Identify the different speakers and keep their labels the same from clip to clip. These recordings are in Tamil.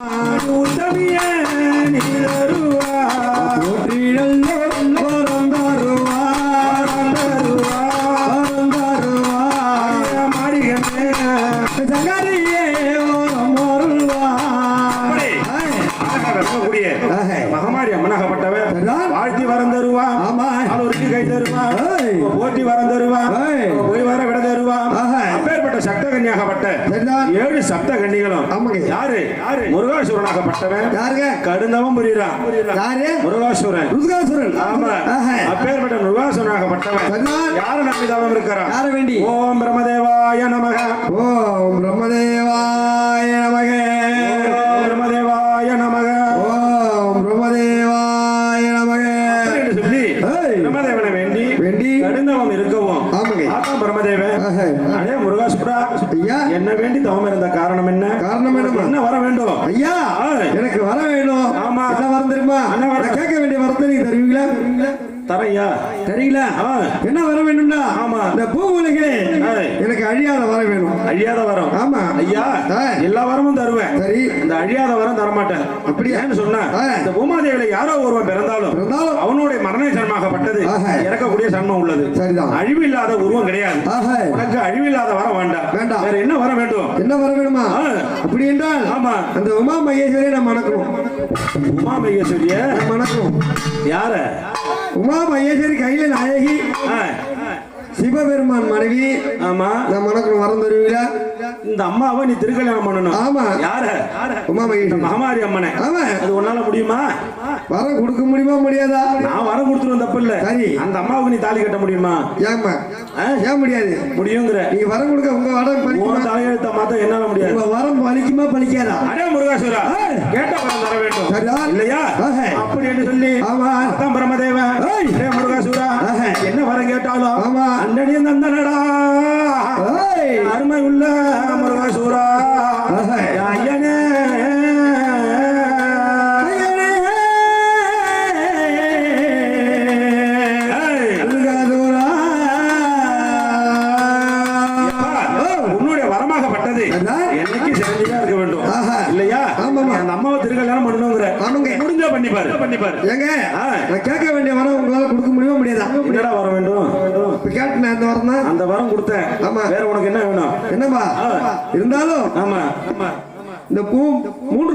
Speaker 1: உத்தமிய நீ தருவாய்
Speaker 2: போற்றிடல் வரம் தருவார் வரம் தருவார்
Speaker 1: மாடிகமே
Speaker 2: சங்கரியே வரம் அருள்வார்
Speaker 1: கூடிய
Speaker 2: ஆஹே.
Speaker 1: மகமாரி அம்மனாகப்பட்டவர்
Speaker 2: சரிதான்.
Speaker 1: வாழ்த்தி வரம் தருவான். போட்டி வரம் தருவான். போய் வர விட. அப்பேற்பட்ட சப்த கன்னியாகப்பட்ட
Speaker 2: சரிதான்.
Speaker 1: ஏழு சப்த கன்னிகளும்
Speaker 2: ஆமாங்க.
Speaker 1: யாரு? யாரு? முருகாசுரனாகப்பட்டவன்.
Speaker 2: யாருங்க?
Speaker 1: கடுந்தவம் புரியுறான்
Speaker 2: யாரு?
Speaker 1: முருகாசுரன்.
Speaker 2: ருத்காசுரன்
Speaker 1: ஆமா. அப்பேற்பட்ட முருகாசுரனாகப்பட்டவன். யாரு நம்பி தவம் இருக்கிறான்?
Speaker 2: யார வேண்டி?
Speaker 1: ஓம் பிரம்மதேவாய நமக.
Speaker 2: ஓம் பிரம்மதேவாய கேட்க வேண்டிய வரத்தை நீங்க தருவீங்களா
Speaker 1: தரையா
Speaker 2: தெரியல. என்ன வர வேணும்னா
Speaker 1: ஆமா.
Speaker 2: இந்த பூ உலகிலே. எனக்கு அழியாத வர வேணும்
Speaker 1: அழியாத வரம்
Speaker 2: ஆமா.
Speaker 1: ஐயா. எல்லா வரமும் தருவேன்
Speaker 2: சரி
Speaker 1: இந்த அழியாத வரம் தரமாட்டேன்
Speaker 2: அப்படியா?
Speaker 1: ஏன்னு சொன்னா. இந்த பூமாதேவில யாரோ ஒருவன் பிறந்தாலும் அவனுடைய மரண சன்மாகப்பட்டது. இறக்கக்கூடிய சன்மம் உள்ளது
Speaker 2: சரிதான்.
Speaker 1: அழிவில்லாத உருவம் கிடையாது. உனக்கு அழிவில்லாத வரம் வேண்டாம்
Speaker 2: வேண்டாம்.
Speaker 1: வேற என்ன வரம் வேண்டும்
Speaker 2: என்ன வர வேணுமா. அப்படி என்றால்
Speaker 1: ஆமா
Speaker 2: அந்த உமா மகேஸ்வரியை நான் மணக்கணும்
Speaker 1: உமா மகேஸ்வரிய
Speaker 2: மணக்கணும்
Speaker 1: யார
Speaker 2: உமா மகேஸ்வரி கையில நாயகி. சிவபெருமான் மனைவி.
Speaker 1: ஆமா.
Speaker 2: நான் மணக்கணும் வரம் தருவீங்களா
Speaker 1: இந்த அம்மாவை நீ திருக்கல்யாணம் பண்ணணும்.
Speaker 2: ஆமா.
Speaker 1: யார?
Speaker 2: உமா மகேஸ்வரி
Speaker 1: மகமாரி அம்மனை.
Speaker 2: ஆமா.
Speaker 1: அது உன்னால முடியுமா?
Speaker 2: வரம் கொடுக்க முடியுமா முடியாதா?
Speaker 1: நான் வரம் கொடுத்துருவேன் தப்பு இல்ல.
Speaker 2: சரி.
Speaker 1: அந்த அம்மாவுக்கு நீ தாலி கட்ட முடியுமா?
Speaker 2: ஏமா? ஏன் முடியாது?
Speaker 1: முடியுங்கிற.
Speaker 2: நீங்க வரம் கொடுக்க உங்க வரம் பலிக்குமா?
Speaker 1: தலையெழுத்த மாத்த என்னால முடியாது.
Speaker 2: உங்க வரம் பலிக்குமா பலிக்காதா?
Speaker 1: அடே முருகாசுரா கேட்ட வரம் தர வேண்டும்.
Speaker 2: சரிதான்.
Speaker 1: இல்லையா. அப்படி என்று சொல்லி
Speaker 2: ஆமா.
Speaker 1: அதான் பிரம்மதேவன்
Speaker 2: ஏய்.
Speaker 1: அடே முருகாசுரா. என்ன வரம் கேட்டாலும்
Speaker 2: ஆமா.
Speaker 1: அண்ணனியும் தந்தனடா.
Speaker 2: ஏய்.
Speaker 1: அருமை உள்ள முருகாசுரா. ஐயனே. உன்னுடைய வரமாகப்பட்டது.
Speaker 2: அதான்.
Speaker 1: என்னைக்கு சிறந்ததா இருக்க வேண்டும்
Speaker 2: ஆஹா.
Speaker 1: இல்லையா
Speaker 2: ஆமாமா.
Speaker 1: அந்த அம்மாவை திருக்கல்யாணம் பண்ணணுங்கிற
Speaker 2: ஏங்க
Speaker 1: ஆ.
Speaker 2: நான் கேட்க வேண்டிய வரம் உங்களால கொடுக்க முடியுமா முடியாதா?
Speaker 1: என்னடா வர வேண்டும்?
Speaker 2: இப்ப கேட்டேன் அந்த வரம் தான்
Speaker 1: அந்த வரம் கொடுத்தேன்.
Speaker 2: ஆமா.
Speaker 1: வேற உனக்கு என்ன வேணும்?
Speaker 2: என்னப்பா. இருந்தாலும்
Speaker 1: ஆமா.
Speaker 2: இந்த பூ மூன்று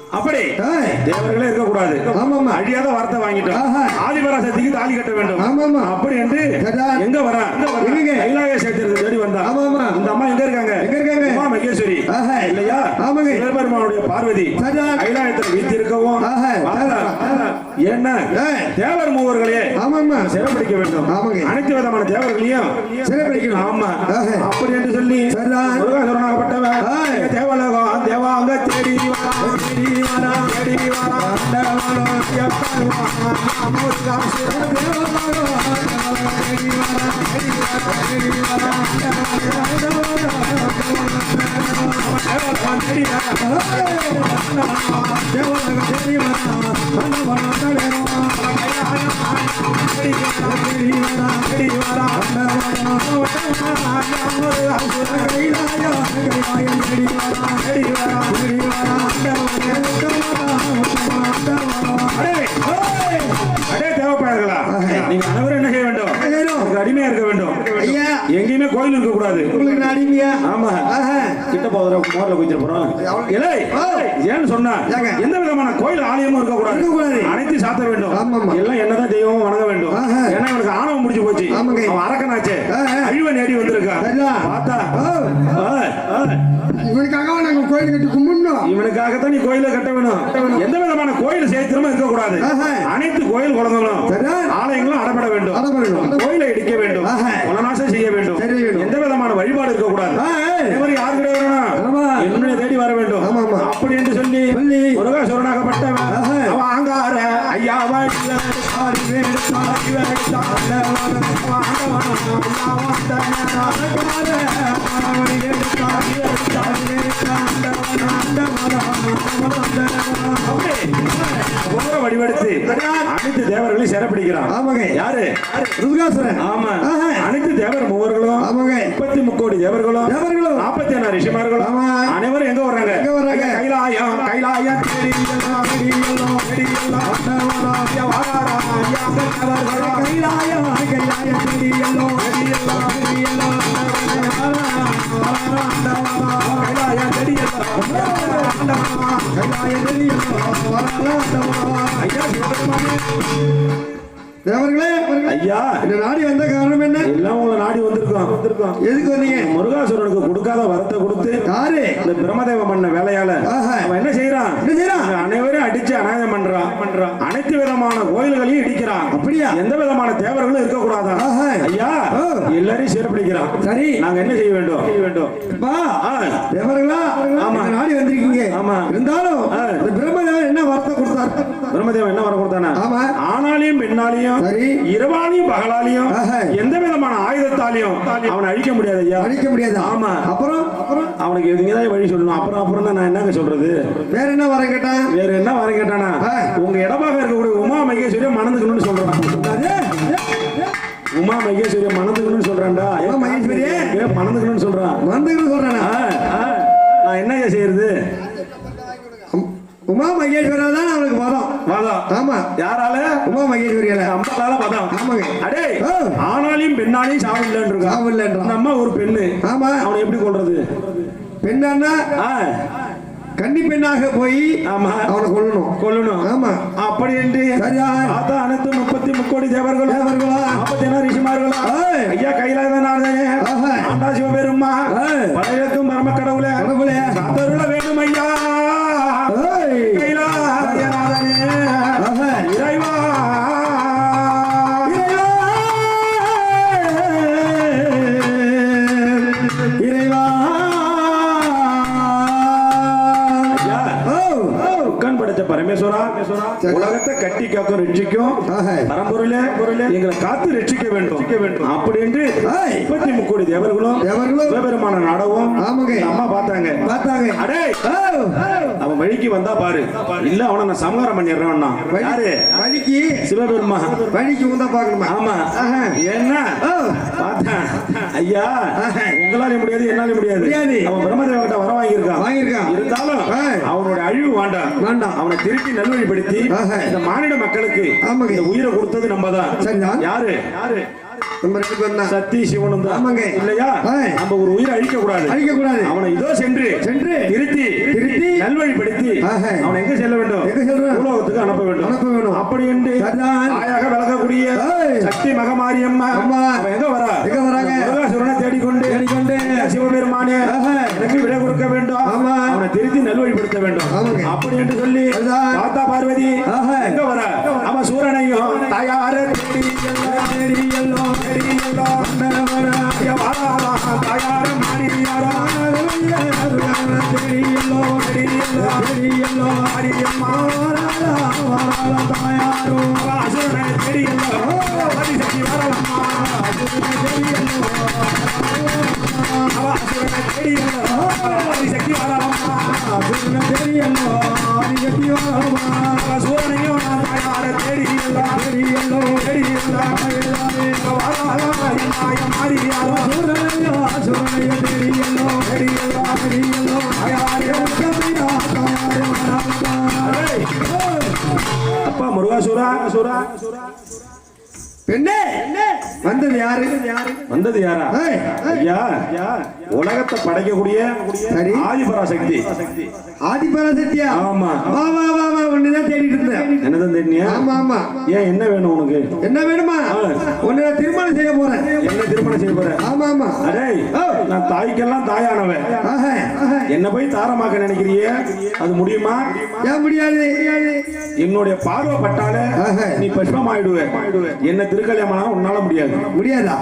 Speaker 1: அப்படி. தேவர்களே இருக்கக்கூடாது
Speaker 2: ஆமாமா.
Speaker 1: அழியாத வார்த்தை வாங்கிட்டோம்
Speaker 2: ஆஹா.
Speaker 1: ஆதிபராசக்திக்கு தாலி கட்ட வேண்டும்
Speaker 2: ஆமாமா.
Speaker 1: அப்படி என்று. எங்க வரா
Speaker 2: எங்கங்க?
Speaker 1: கைலாய சேத்திரத்தை தேடி வந்தா
Speaker 2: ஆமாமா.
Speaker 1: இந்த அம்மா எங்க இருக்காங்க
Speaker 2: எங்க இருக்காங்க?
Speaker 1: உமா மகேஸ்வரி. இல்லையா
Speaker 2: ஆமாங்க.
Speaker 1: சிவபெருமானுடைய பார்வதி. கைலாயத்தில் வீத்திருக்கவும்
Speaker 2: ஆஹா.
Speaker 1: என்ன. தேவர் மூவர்களே
Speaker 2: ஆமாமா
Speaker 1: சிறப்பிடிக்க வேண்டும்
Speaker 2: ஆமாங்க.
Speaker 1: அனைத்து விதமான தேவர்களையும்
Speaker 2: சிறைப்பிடிக்கணும்.
Speaker 1: ஆமா. அப்படி என்று சொல்லி
Speaker 2: சரிதான்.
Speaker 1: Thank you. நீங்க அனைவரும் என்ன செய்ய வேண்டும்? உங்க அடிமையா இருக்க வேண்டும்
Speaker 2: ஐயா
Speaker 1: எங்கேயுமே கோயில் இருக்க கூடாது
Speaker 2: உங்களுக்கு அடிமையா
Speaker 1: ஆமா. கிட்ட போகிற மோரில் குதிச்சிட்டு போறோம் இல்லை ஏன்னு சொன்னா? எந்த விதமான கோயில் ஆலயமும் இருக்கக்கூடாது
Speaker 2: இருக்கக்கூடாது.
Speaker 1: அனைத்து சாத்த வேண்டும். எல்லாம் என்னதான் தெய்வம் வணங்க வேண்டும். ஏன்னா இவனுக்கு ஆணவம் முடிஞ்சு போச்சு
Speaker 2: ஆமாங்க.
Speaker 1: அவன் அரக்கனாச்சே. அழிவை நேடி வந்திருக்கா
Speaker 2: சரியா?
Speaker 1: பார்த்தா
Speaker 2: ஓ.
Speaker 3: கோயில் கட்டி கும்பிடணும்
Speaker 1: இவனுக்காகத்தான் நீ கோயில கட்ட வேணும் எந்த விதமான கோயில் சேர்த்திரமும்
Speaker 2: ஆஹா.
Speaker 1: அனைத்து கோயில்
Speaker 2: சரியா?
Speaker 1: ஆலயங்களும் அடப்பட வேண்டும். கோயிலை இடிக்க வேண்டும்
Speaker 2: ஆஹா.
Speaker 1: குலநாசம் செய்ய வேண்டும். எந்த விதமான வழிபாடு இருக்கக்கூடாது யார். வரணும் என்னுடைய தேடி வர வேண்டும்
Speaker 2: ஆமா, ஆமா.
Speaker 1: அப்படி என்று சொல்லி
Speaker 2: சொல்லி.
Speaker 1: முருகாசுரனாகப்பட்டவன் வடிவெடுத்து அனைத்து தேவர்களையும் சிறப்பிடிக்கிறான்
Speaker 2: ஆமாங்க.
Speaker 1: யாரு
Speaker 2: ருத்ராசுரன்
Speaker 1: ஆமா. அனைத்து தேவர் மூவர்களும்
Speaker 2: ஆமாங்க.
Speaker 1: முப்பத்தி முக்கோடி தேவர்களும்
Speaker 2: தேவர்களும்.
Speaker 1: நாற்பத்தி ஏழு ரிஷிமார்களும்
Speaker 2: ஆமா.
Speaker 1: அனைவரும் எங்க வர்றாங்க
Speaker 2: எங்க வர்றாங்க?
Speaker 1: கைலாயம் கைலாயம் ஐயா சிவபெருமானே.
Speaker 2: தேவர்களே
Speaker 1: ஐயா.
Speaker 2: இந்த நாடி வந்த காரணம் என்ன?
Speaker 1: எல்லாம் உங்களை நாடி வந்திருக்கோம். வந்திருக்கோம்.
Speaker 2: எதுக்கு வந்தீங்க?
Speaker 1: முருகாசுரனுக்கு கொடுக்காத வரத்தை கொடுத்து
Speaker 2: யாரு?
Speaker 1: இந்த பிரம்மதேவன் பண்ண வேலையால. அவன் என்ன செய்யறான்?
Speaker 2: என்ன செய்யறான்?
Speaker 1: அனைவரும் அடிச்சு அநாயம் பண்றான். பண்றான். அனைத்து விதமான கோயில்களையும் இடிக்கிறான்.
Speaker 2: அப்படியா?
Speaker 1: எந்த விதமான தேவர்களும் இருக்க கூடாதா. ஐயா. எல்லாரையும் சிறப்பிடிக்கிறான்.
Speaker 2: சரி.
Speaker 1: நாங்க என்ன செய்ய வேண்டும்? செய்ய வேண்டும்.
Speaker 2: தேவர்களா?
Speaker 1: ஆமா.
Speaker 2: நாடி வந்திருக்கீங்க.
Speaker 1: ஆமா.
Speaker 2: இருந்தாலும் பிரம்மதேவன் என்ன வார்த்தை கொடுத்தார்?
Speaker 1: பிரம்மதேவன் என்ன வர கொடுத்தானா?
Speaker 2: ஆமா.
Speaker 1: ஆனாலையும் பெண்ணாலையும்
Speaker 2: சரி.
Speaker 1: இரவாலையும் பகலாலையும். எந்த விதமான ஆயுதத்தாலையும் அவனை அழிக்க முடியாது ஐயா.
Speaker 2: அழிக்க முடியாது.
Speaker 1: ஆமா.
Speaker 2: அப்புறம்? அப்புறம்?
Speaker 1: அவனுக்கு எதுங்கதான் வழி சொல்லணும். அப்புறம் அப்புறம் தான் நான் என்னங்க சொல்றது?
Speaker 2: வேற என்ன வரம் கேட்டான்
Speaker 1: வேற என்ன வர கேட்டானா. உங்க இடமாக இருக்கக்கூடிய உமா மகேஸ்வரியை மணந்துக்கணும்னு சொல்றான். உமா மகேஸ்வரியை மணந்துக்கணும்னு சொல்றான்டா.
Speaker 2: உமா மகேஸ்வரியே?
Speaker 1: மணந்துக்கணும்னு சொல்றான்.
Speaker 2: வந்துக்கணும் சொல்றானா.
Speaker 1: நான் என்ன செய்யறது?
Speaker 2: உமா மகேஸ்வரா தான் அவனுக்கு பதம்.
Speaker 1: வாதம்
Speaker 2: ஆமா.
Speaker 1: யாரால?
Speaker 2: உமா மகேஸ்வரியால.
Speaker 1: அம்மாளால பதம்.
Speaker 2: ஆமாங்க.
Speaker 1: அடே. ஆனாலையும் பெண்ணாலையும் சாவு இல்லைன்னு
Speaker 2: சாவு இல்லைன்றான்.
Speaker 1: அந்த அம்மா ஒரு பெண்ணு.
Speaker 2: ஆமா.
Speaker 1: அவனை எப்படி கொள்றது
Speaker 2: பெண்ணா
Speaker 1: ஆ,
Speaker 2: கன்னி பெண்ணாக போய்
Speaker 1: ஆமா.
Speaker 2: அவனை கொல்லணும்.
Speaker 1: கொல்லணும்.
Speaker 2: ஆமா.
Speaker 1: அப்படி என்று
Speaker 2: சரியா?
Speaker 1: அனைத்து முப்பத்தி முக்கோடி தேவர்களும்
Speaker 2: தேவர்களா?
Speaker 1: உலகத்தை கட்டி காக்கும் ரட்சிக்கும். பரம்பொருளே எங்களை காத்து ரட்சிக்க வேண்டும். வேண்டும். அப்படி என்று
Speaker 2: ஏய்.
Speaker 1: முப்பத்தி முக்கோடி தேவர்களும் சிவபெருமான
Speaker 2: ஆமாங்க.
Speaker 1: அம்மா பார்த்தாங்க.
Speaker 2: பார்த்தாங்க.
Speaker 1: அடே
Speaker 2: ஓ.
Speaker 1: அவன் வழிக்கு வந்தா பாரு. இல்ல அவனை நான் சமகாரம் பண்ணிடுறேன்
Speaker 2: வழி-
Speaker 1: யாரு?
Speaker 2: வழிக்கு.
Speaker 1: சிவபெருமா.
Speaker 2: வழிக்கு உந்தா பார்க்கணுமா?
Speaker 1: ஆமா. என்ன? பார்த்தேன் ஐயா. உங்களால முடியாது என்னால முடியாது. அவன் பிரம்மதேவகிட்ட வர வாங்கியிருக்கான்.
Speaker 2: வாங்கியிருக்கான்.
Speaker 1: இருந்தாலும். அவனோட அழிவு வேண்டாம்.
Speaker 2: வேண்டாம்.
Speaker 1: அவனை திருப்பி நல்வழிப்படுத்தி
Speaker 2: ஆஹா.
Speaker 1: இந்த மானிட மக்களுக்கு
Speaker 2: ஆமாங்க.
Speaker 1: இந்த உயிரை கொடுத்தது நம்ம தான். யாரு யாரு
Speaker 2: நம்ம ரெண்டு பேரும் தான்
Speaker 1: சத்தி சிவனும் தான்
Speaker 2: ஆமாங்க.
Speaker 1: இல்லையா. நம்ம ஒரு உயிரை அழிக்க கூடாது
Speaker 2: அழிக்க கூடாது
Speaker 1: அவனை இதோ சென்று
Speaker 2: சென்று
Speaker 1: திருத்தி
Speaker 2: திருத்தி
Speaker 1: நல்வழிப்படுத்தி. அவனை எங்க செல்ல வேண்டும்
Speaker 2: எங்க செல்றான்?
Speaker 1: உலகத்துக்கு அனுப்ப வேண்டும்
Speaker 2: அனுப்ப வேண்டும்.
Speaker 1: அப்படி என்று. தாயாக விளக்கக்கூடிய. சக்தி மகமாரியம்மா எங்க வரா
Speaker 2: எங்க வராங்க?
Speaker 1: தேடிக்கொண்டு
Speaker 2: தேடிக்கொண்டு.
Speaker 1: சிவபெருமானே. எனக்கு விடை கொடுக்க வேண்டும்
Speaker 2: ஆமா.
Speaker 1: அவனை திருத்தி நல்வழிப்படுத்த வேண்டும்
Speaker 2: ஆமாங்க.
Speaker 1: அப்படி என்று சொல்லி
Speaker 2: சரிதான்.
Speaker 1: தாத்தா பார்வதி
Speaker 2: ஆஹா.
Speaker 1: எங்க வர அவன் சூரனையும் தாயார தேடி எல்லாம் தேடி எல்லாம் அப்பா முருகாசுரா சுரா
Speaker 2: பெண்ணே வந்தது யாரு?
Speaker 1: வந்தது யாரா? ஐயா உலகத்தை படைக்கக்கூடிய. ஆதிபராசக்தி.
Speaker 2: ஆதிபராசக்தியா?
Speaker 1: ஆமா.
Speaker 2: ஆமா ஆமா
Speaker 1: ஏன் என்ன வேணும் உனக்கு?
Speaker 2: என்ன வேணுமா. உன்னை திருமணம் செய்ய போறேன்.
Speaker 1: என்ன திருமணம் செய்ய போற?
Speaker 2: ஆமா ஆமா
Speaker 1: அடே நான் தாய்க்கெல்லாம் தாயானவன். என்ன போய் தாரமாக்க நினைக்கிறியே? அது முடியுமா?
Speaker 2: ஏன் முடியாது?
Speaker 1: என்னுடைய பார்வை பட்டாலே. நீ பஷ்பம் ஆயிடுவே என்ன திருக்கல்யாணம் உன்னால முடியாது.
Speaker 2: முடியாதா?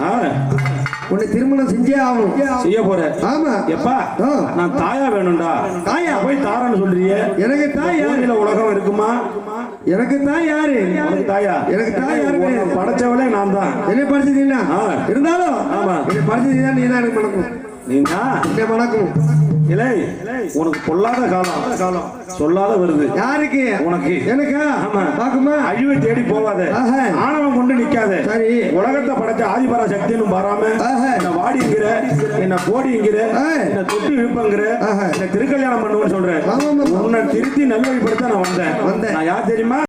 Speaker 2: உன்னை திருமணம் செஞ்சே ஆகணும்.
Speaker 1: செய்ய போற.
Speaker 2: ஆமா.
Speaker 1: எப்பா. நான் தாயா வேணும்டா.
Speaker 2: தாயா?
Speaker 1: போய் தாரன்னு சொல்றியே.
Speaker 2: எனக்கு தாய்.
Speaker 1: உலகம் இருக்குமா?
Speaker 2: எனக்கு தாய் யாரு?
Speaker 1: உனக்கு தாயா?
Speaker 2: எனக்கு தாய் யாரு.
Speaker 1: படைச்சவளே நான் தான்.
Speaker 2: என்ன படிச்சதுன்னா
Speaker 1: ஆ.
Speaker 2: இருந்தாலும்
Speaker 1: ஆமா.
Speaker 2: என்ன படிச்சதுன்னா நீ தான் எனக்கு மணக்கும்
Speaker 1: நீங்க
Speaker 2: என்ன மணக்கும்
Speaker 1: இலை உனக்கு பொல்லாத காலம் காலம் சொல்லாத வருது
Speaker 2: யாருக்கு
Speaker 1: உனக்கு.
Speaker 2: எனக்கா
Speaker 1: ஆமா.
Speaker 2: பாக்குமா
Speaker 1: அழிவை தேடி போகாத
Speaker 2: ஆஹா.
Speaker 1: ஆணவம் கொண்டு நிக்காத
Speaker 2: சரி.
Speaker 1: உலகத்தை படைச்ச ஆதிபரா சக்தின்னு வராம. என்ன வாடிங்கிற என்ன போடிங்கிற. என்ன தொட்டு இழுப்பங்கிற
Speaker 2: ஆஹா.
Speaker 1: என்ன திருக்கல்யாணம் பண்ணுவேன்னு சொல்றேன். உன்னை திருத்தி நல்வழிப்படுத்த நான் வந்தேன்
Speaker 2: வந்தேன்.
Speaker 1: நான் யார் தெரியுமா